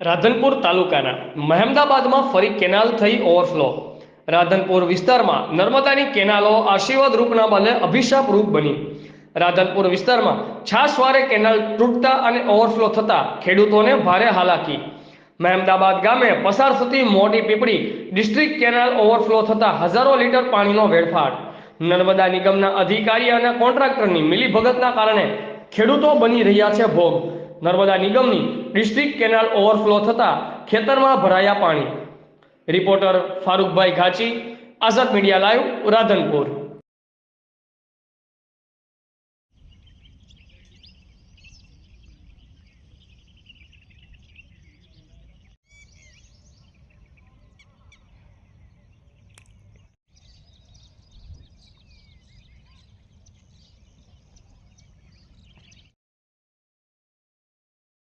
રાધનપુર તાલુકાના મહેમદાબાદમાં ફરી કેનાલ થઈ ઓવરફ્લો રાધનપુર વિસ્તારમાં નર્મદાની કેનાલો આશીર્વાદ રૂપના બદલે અભિશાપ રૂપ બની. રાધનપુર વિસ્તારમાં છાશવારે કેનાલ તૂટતા અને ઓવરફ્લો થતા ખેડૂતોને ભારે હાલાકી. મહેમદાબાદ ગામે પસાર થતી મોટી પીપળી ડિસ્ટ્રિક્ટ કેનાલ ઓવરફ્લો થતા હજારો લીટર પાણીનો વેડફાટ. નર્મદા નિગમના અધિકારી અને કોન્ટ્રાક્ટરની મિલીભગતના કારણે ખેડૂતો બની રહ્યા છે ભોગ. નર્મદા નિગમની ડિસ્ટ્રિક્ટ કેનાલ ઓવરફ્લો થતા ખેતરમાં ભરાયા પાણી. Reporter Farukbhai Ghachi, Azad media live Radhanpur.